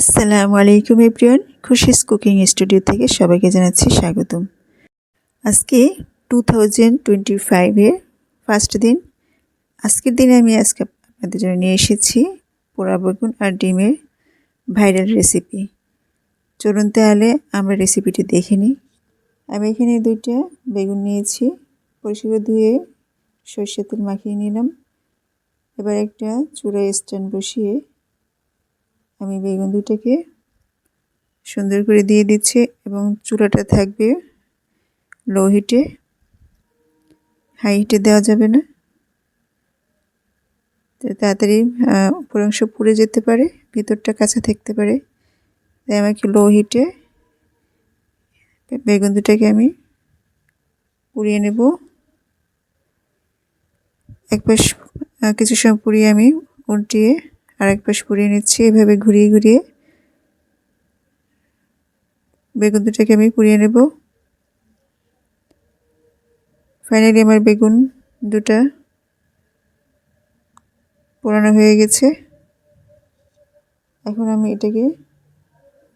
আসসালামু আলাইকুম everyone, Khushi's cooking studio থেকে সবাইকে জানাচ্ছি স্বাগতম। আজকে টু থাউজেন্ড টোয়েন্টি ফাইভের ফার্স্ট দিন। আজকের দিনে আমি আজকে আপনাদের জন্য নিয়ে এসেছি পোড়া বেগুন আর ডিমের ভাইরাল রেসিপি চলুন তাহলে আমরা রেসিপিটি দেখে নিই। আমি এখানে দুইটা বেগুন নিয়েছি, পরিষ্কার ধুয়ে সর্ষের তেল মাখিয়ে নিলাম। এবার একটা চূড়ায় স্ট্যান্ড বসিয়ে আমি বেগুন দুটাকে সুন্দর করে দিয়ে দিচ্ছি এবং চূড়াটা থাকবে লো হিটে হাই হিটে দেওয়া যাবে না। তো তাড়াতাড়ি উপর অংশ পুড়ে যেতে পারে, ভিতরটা কাঁচা থাকতে পারে। তাই আমাকে লো হিটে বেগুন দুটাকে আমি পুড়িয়ে নেব। এক পাশ কিছু সময় পুড়িয়ে আমি উল্টিয়ে আর এক পাশ পুড়িয়ে নিচ্ছি, এভাবে ঘুরিয়ে ঘুরিয়ে। বেগুন দুটাকে আমি পুড়িয়ে নেব। ফাইনালি আমার বেগুন দুটা পোড়ানো হয়ে গেছে। এখন আমি এটাকে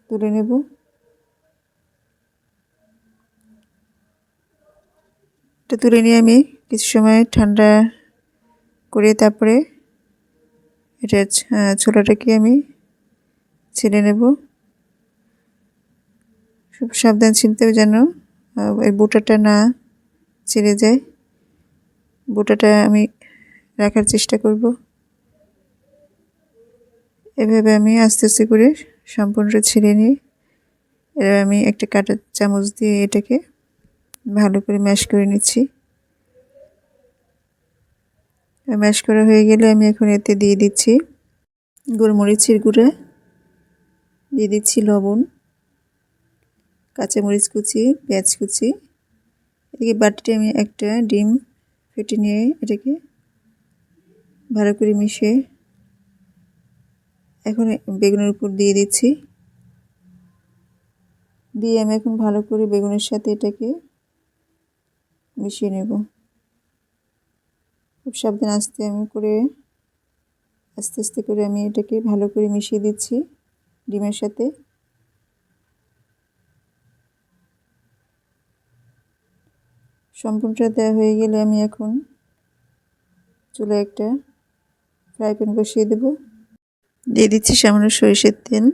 তুলে নেব। এটা তুলে নিয়ে আমি কিছু সময় ঠান্ডা করে তারপরে এটা ছোলাটাকে আমি ছেড়ে নেব। খুব সাবধান ছিলতে হবে যেন এই বোটাটা না ছেড়ে যায়। বোটাটা আমি রাখার চেষ্টা করব। এভাবে আমি আস্তে আস্তে করে সম্পূর্ণটা ছেড়ে নিই এবার আমি একটা কাটা চামচ দিয়ে এটাকে ভালো করে ম্যাশ করে নিচ্ছি। ম্যাশ করা হয়ে গেলে আমি এখন এতে দিয়ে দিচ্ছি গোলমরিচের গুঁড়া, দিয়ে দিচ্ছি লবণ, কাঁচামরিচ কুচি, পেঁয়াজ কুচি। এদিকে বাটিতে আমি একটা ডিম ফেটে নিয়ে এটাকে ভালো করে মিশিয়ে এখন বেগুনের উপর দিয়ে দিচ্ছি। দিয়ে আমি এখন ভালো করে বেগুনের সাথে এটাকে মিশিয়ে নেব। খুব সাবধান আস্তে আমি করে, আস্তে আস্তে করে আমি এটাকে ভালো করে মিশিয়ে দিচ্ছি ডিমের সাথে। সম্পূর্ণটা দেওয়া হয়ে গেলে আমি এখন চুলে একটা ফ্রাই প্যান বসিয়ে দেবো। দিয়ে দিচ্ছি সামান্য সরিষের তেল।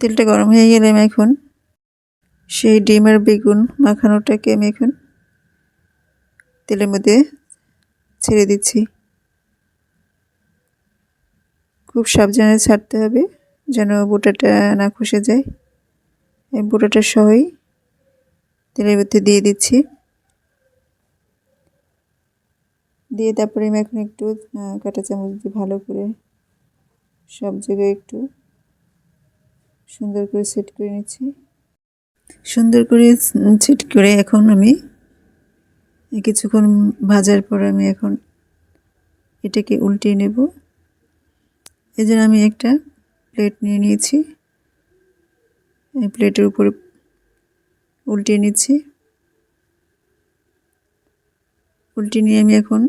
তেলটা গরম হয়ে গেলে আমি এখন সেই ডিম আর বেগুন মাখানোটাকে আমি এখন তেলের মধ্যে ছেড়ে দিচ্ছি। খুব সাবধানে ছাড়তে হবে যেন বোটাটা না খসে যায়। এই বোটাটা সহই তেলের মধ্যে দিয়ে দিচ্ছি। দিয়ে তারপরে আমি এখন একটু কাঁটা চামচ দিয়ে ভালো করে সব জায়গায় একটু সুন্দর করে সেট করে নিচ্ছি। সুন্দর করে সেট করে এখন আমি কিছুক্ষণ ভাজার পর আমি এখন এটাকে উল্টিয়ে নেব। এই জন্য আমি একটা প্লেট নিয়ে নিয়েছি। এই প্লেটের উপরে উল্টিয়ে নিচ্ছি। উল্টে নিয়ে আমি এখন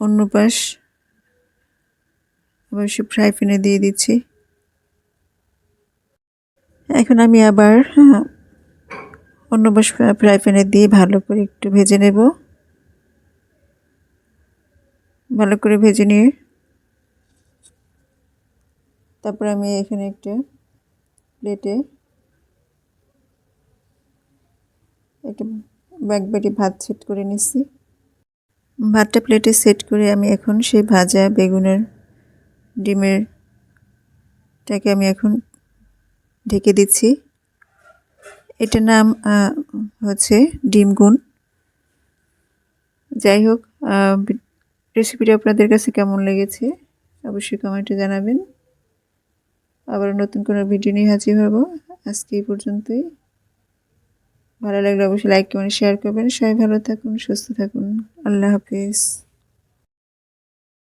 অন্য পাশ আবার সে ফ্রাই প্যানে দিয়ে দিচ্ছি। এখন আমি আবার অন্য পাশ ফ্রাই প্যানে দিয়ে ভালো করে একটু ভেজে নেব। ভালো করে ভেজে নিয়ে তারপর আমি এখানে একটা প্লেটে একটা ব্যাগবাটি ভাত সেট করে নিচ্ছি। ভাতটা প্লেটে সেট করে আমি এখন সেই ভাজা বেগুনের ডিমের টাকে আমি এখন ঢেকে দিচ্ছি। এটার নাম হচ্ছে ডিম গুণ যাই হোক রেসিপিটা আপনাদের কাছে কেমন লেগেছে অবশ্যই কমেন্টে জানাবেন। আবার নতুন কোনো ভিডিও নিয়ে হাজির হব। আজকে এই পর্যন্তই। ভালো লাগলে অবশ্যই লাইক কমেন্ট শেয়ার করবেন। সবাই ভালো থাকুন, সুস্থ থাকুন। আল্লাহ হাফিজ।